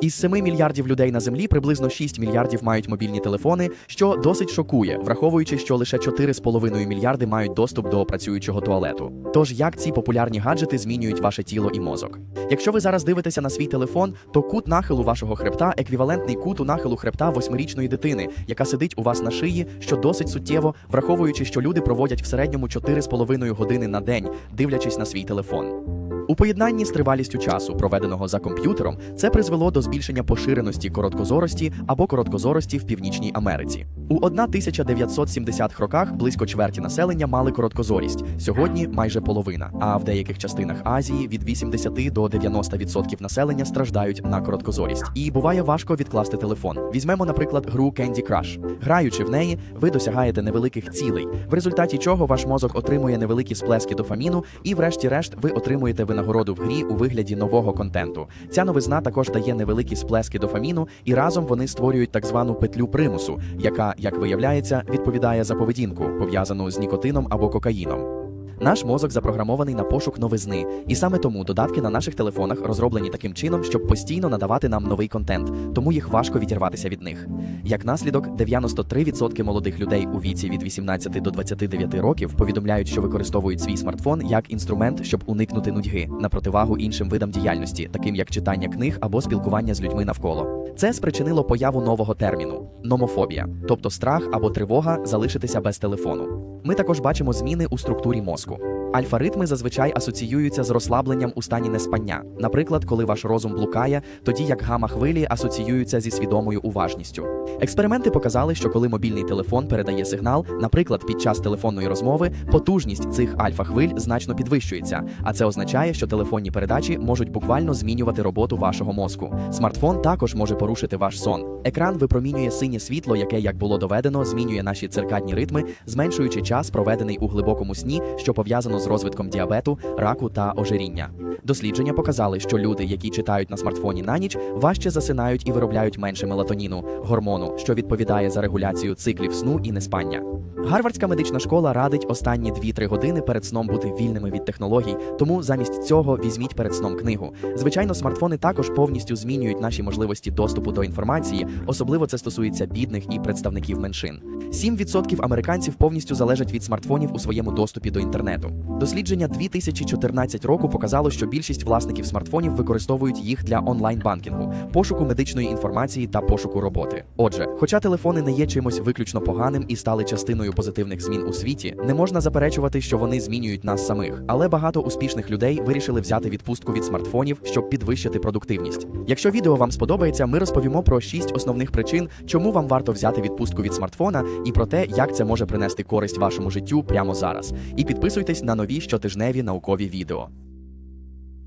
Із 7 мільярдів людей на землі приблизно 6 мільярдів мають мобільні телефони, що досить шокує, враховуючи, що лише 4,5 мільярди мають доступ до працюючого туалету. Тож як ці популярні гаджети змінюють ваше тіло і мозок? Якщо ви зараз дивитеся на свій телефон, то кут нахилу вашого хребта еквівалентний куту нахилу хребта восьмирічної дитини, яка сидить у вас на шиї, що досить суттєво, враховуючи, що люди проводять в середньому 4,5 години на день, дивлячись на свій телефон. У поєднанні з тривалістю часу, проведеного за комп'ютером, це призвело до збільшення поширеності короткозорості або короткозорості в Північній Америці. У 1970-х роках близько чверті населення мали короткозорість. Сьогодні майже половина. А в деяких частинах Азії від 80 до 90% населення страждають на короткозорість. І буває важко відкласти телефон. Візьмемо, наприклад, гру Candy Crush. Граючи в неї, ви досягаєте невеликих цілей, в результаті чого ваш мозок отримує невеликі сплески дофаміну, і, врешті-решт, ви отримуєте винагороду в грі у вигляді нового контенту. Ця новизна також дає невеликі сплески дофаміну, і разом вони створюють так звану петлю примусу, яка, як виявляється, відповідає за поведінку, пов'язану з нікотином або кокаїном. Наш мозок запрограмований на пошук новизни, і саме тому додатки на наших телефонах розроблені таким чином, щоб постійно надавати нам новий контент, тому їх важко відірватися від них. Як наслідок, 93% молодих людей у віці від 18 до 29 років повідомляють, що використовують свій смартфон як інструмент, щоб уникнути нудьги на противагу іншим видам діяльності, таким як читання книг або спілкування з людьми навколо. Це спричинило появу нового терміну номофобія, тобто страх або тривога залишитися без телефону. Ми також бачимо зміни у структурі мозку. Francisco. Альфа-ритми зазвичай асоціюються з розслабленням у стані неспання. Наприклад, коли ваш розум блукає, тоді як гама-хвилі асоціюються зі свідомою уважністю. Експерименти показали, що коли мобільний телефон передає сигнал, наприклад, під час телефонної розмови, потужність цих альфа-хвиль значно підвищується, а це означає, що телефонні передачі можуть буквально змінювати роботу вашого мозку. Смартфон також може порушити ваш сон. Екран випромінює синє світло, яке, як було доведено, змінює наші циркадні ритми, зменшуючи час, проведений у глибокому сні, що пов'язано з розвитком діабету, раку та ожиріння. Дослідження показали, що люди, які читають на смартфоні на ніч, важче засинають і виробляють менше мелатоніну, гормону, що відповідає за регуляцію циклів сну і неспання. Гарвардська медична школа радить останні 2-3 години перед сном бути вільними від технологій, тому замість цього візьміть перед сном книгу. Звичайно, смартфони також повністю змінюють наші можливості доступу до інформації, особливо це стосується бідних і представників меншин. 7% американців повністю залежать від смартфонів у своєму доступі до інтернету. Дослідження 2014 року показало, що більшість власників смартфонів використовують їх для онлайн-банкінгу, пошуку медичної інформації та пошуку роботи. Отже, хоча телефони не є чимось виключно поганим і стали частиною позитивних змін у світі, не можна заперечувати, що вони змінюють нас самих. Але багато успішних людей вирішили взяти відпустку від смартфонів, щоб підвищити продуктивність. Якщо відео вам сподобається, ми розповімо про 6 основних причин, чому вам варто взяти відпустку від смартфона, і про те, як це може принести користь вашому життю прямо зараз. І підписуйтесь на нові щотижневі наукові відео.